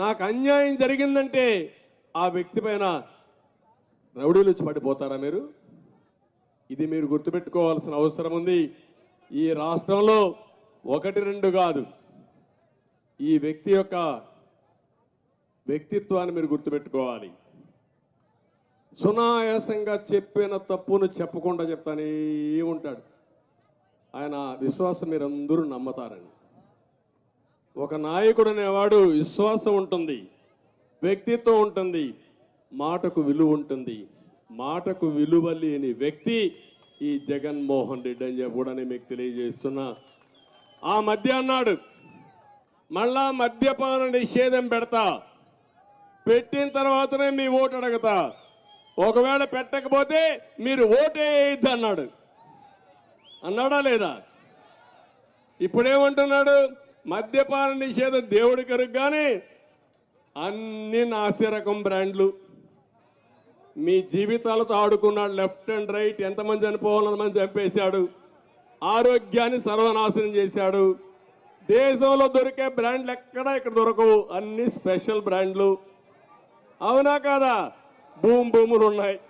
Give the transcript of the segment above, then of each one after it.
నాకు అన్యాయం జరిగిందంటే ఆ వ్యక్తి పైన రౌడీలు వచ్చి పడిపోతారా మీరు? ఇది మీరు గుర్తుపెట్టుకోవాల్సిన అవసరం ఉంది. ఈ రాష్ట్రంలో ఒకటి రెండు కాదు. ఈ వ్యక్తి యొక్క వ్యక్తిత్వాన్ని మీరు గుర్తుపెట్టుకోవాలి. సునాయాసంగా చెప్పిన తప్పును చెప్పకుండా చెప్తానే ఉంటాడు. ఆయన విశ్వాసం మీరందరూ నమ్మతారండి ఒక నాయకుడు అనేవాడు విశ్వాసం ఉంటుంది వ్యక్తిత్వం ఉంటుంది మాటకు విలువ ఉంటుంది. మాటకు విలువ లేని వ్యక్తి ఈ జగన్మోహన్ రెడ్డి అని చెప్పి కూడా నేను మీకు తెలియజేస్తున్నా. ఆ మధ్య అన్నాడు మళ్ళా మద్యపాన నిషేధం పెడతా. పెట్టిన తర్వాతనే మీ ఓటు అడగతా. ఒకవేళ పెట్టకపోతే మీరు ఓటే వేయద్దు అన్నాడు. అన్నాడా లేదా? ఇప్పుడేమంటున్నాడు? మద్యపాన నిషేధం దేవుడి కరుగు కానీ అన్ని నాసిరకం బ్రాండ్లు. మీ జీవితాలతో ఆడుకున్నాడు లెఫ్ట్ అండ్ రైట్ ఎంతమంది చనిపోవాలని మంది చంపేశాడు. ఆరోగ్యాన్ని సర్వనాశనం చేశాడు. దేశంలో దొరికే బ్రాండ్లు ఎక్కడా ఇక్కడ దొరకవు. అన్ని స్పెషల్ బ్రాండ్లు. అవునా కాదా? భూమి భూములు ఉన్నాయి.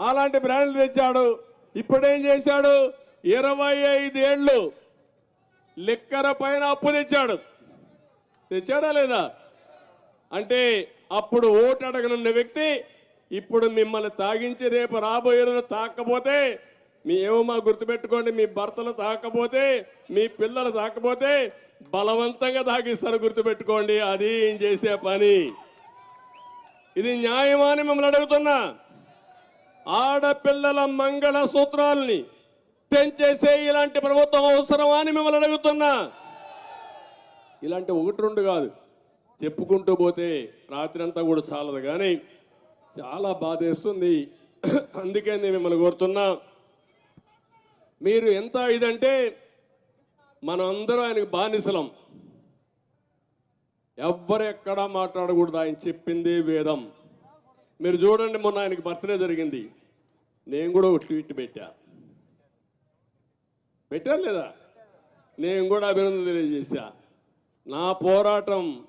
అలాంటి బ్రాండ్లు తెచ్చాడు. ఇప్పుడేం చేశాడు? ఇరవై ఐదేళ్ళు లిక్కర పైన అప్పు తెచ్చాడు. తెచ్చాడా లేదా? అంటే అప్పుడు ఓటు అడగనున్న వ్యక్తి ఇప్పుడు మిమ్మల్ని తాగించి రేపు రాబోయే రోజు తాకపోతే మీ ఏమో మా గుర్తుపెట్టుకోండి మీ భర్తలు తాకపోతే మీ పిల్లలు తాకపోతే బలవంతంగా తాగిస్తారు గుర్తుపెట్టుకోండి అది ఏం చేసే పని? ఇది న్యాయమా అని మిమ్మల్ని అడుగుతున్నా. ఆడపిల్లల మంగళ సూత్రాల్ని తెంచేసే ఇలాంటి ప్రభుత్వం అవసరమా అని మిమ్మల్ని అడుగుతున్నా. ఇలాంటి ఒకటి రెండు కాదు. చెప్పుకుంటూ పోతే రాత్రి అంతా కూడా చాలదు కానీ చాలా బాధేస్తుంది. అందుకే నేను మిమ్మల్ని కోరుతున్నా మీరు ఎంత ఇదంటే మనం అందరం ఆయనకు బానిసలం. ఎవ్వరు మాట్లాడకూడదు. ఆయన చెప్పింది వేదం. మీరు చూడండి మొన్న ఆయనకి బర్త్డే జరిగింది. నేను కూడా ఒక ట్వీట్ పెట్టా. పెట్టారు లేదా? నేను కూడా అభినందన తెలియజేశా. నా పోరాటం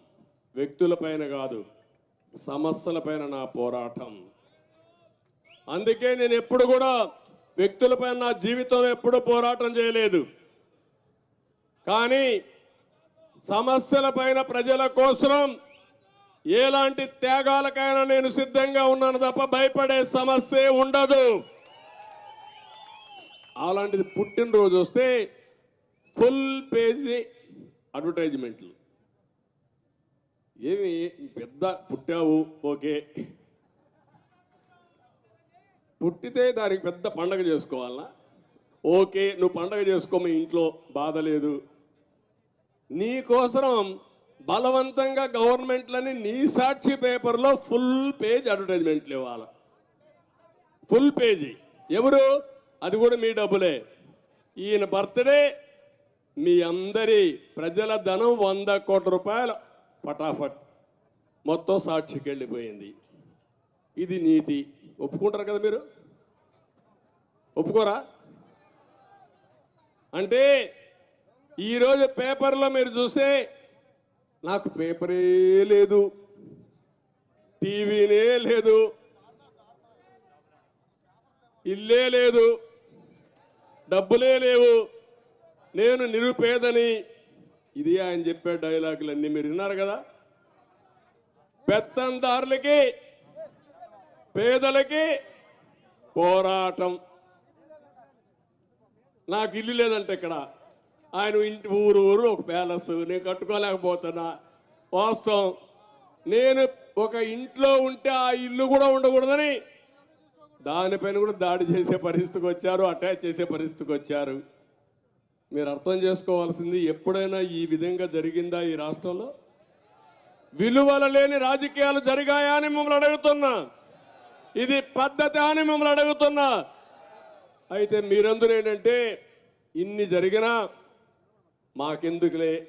వ్యక్తులపైన కాదు సమస్యలపైన నా పోరాటం. అందుకే నేను ఎప్పుడు కూడా వ్యక్తులపైన నా జీవితం ఎప్పుడు పోరాటం చేయలేదు. కానీ సమస్యలపైన ప్రజల కోసం ఎలాంటి త్యాగాలకైనా నేను సిద్ధంగా ఉన్నాను తప్ప భయపడే సమస్య ఉండదు. అలాంటిది పుట్టినరోజు వస్తే ఫుల్ పేజీ అడ్వర్టైజ్మెంట్లు. ఏమి పెద్ద పుట్టావు ఓకే. పుట్టితే దానికి పెద్ద పండగ చేసుకోవాలా? ఓకే నువ్వు పండగ చేసుకో మీ ఇంట్లో బాధ లేదు. నీకోసరం బలవంతంగా గవర్నమెంట్లని నీ సాక్షి పేపర్లో ఫుల్ పేజ్ అడ్వర్టైజ్మెంట్లు ఇవ్వాలి. ఫుల్ పేజీ. ఎవరు? అది కూడా మీ డబ్బులే. ఈయన బర్త్డే మీ అందరి ప్రజల ధనం వంద కోట్ల రూపాయలు పటాఫట్. మొత్తం సాక్షికి వెళ్ళిపోయింది. ఇది నీతి. ఒప్పుకుంటారు కదా మీరు? ఒప్పుకోరా? అంటే ఈరోజు పేపర్లో మీరు చూస్తే నాకు పేపరే లేదు. టీవీనే లేదు. ఇల్లే లేదు. డబ్బులే లేవు. నేను నిరుపేదని. ఇది ఆయన చెప్పే డైలాగులన్నీ మీరు విన్నారు కదా? పెత్తందారులకి పేదలకి పోరాటం. నాకు ఇల్లు లేదంటే ఇక్కడ. ఆయన ఇంటి ఊరు ఊరు ఒక ప్యాలెస్. నేను కట్టుకోలేకపోతున్నా. వాస్తవం. నేను ఒక ఇంట్లో ఉంటే ఆ ఇల్లు కూడా ఉండకూడదని దానిపైన కూడా దాడి చేసే పరిస్థితికి వచ్చారు అటాచ్ చేసే పరిస్థితికి వచ్చారు. మీరు అర్థం చేసుకోవాల్సింది ఎప్పుడైనా ఈ విధంగా జరిగిందా ఈ రాష్ట్రంలో? విలువల లేని రాజకీయాలు జరిగాయా అని మిమ్మల్ని అడుగుతున్నా. ఇది పద్ధతి అని మిమ్మల్ని అడుగుతున్నా. అయితే మీరందరూ ఏంటంటే ఇన్ని జరిగినా మాకెందుకులే?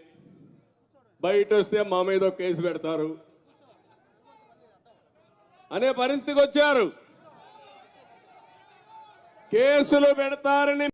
బయట వస్తే మా మీద కేసు పెడతారు. అనే పరిస్థితికి వచ్చారు. కేసులు పెడతారని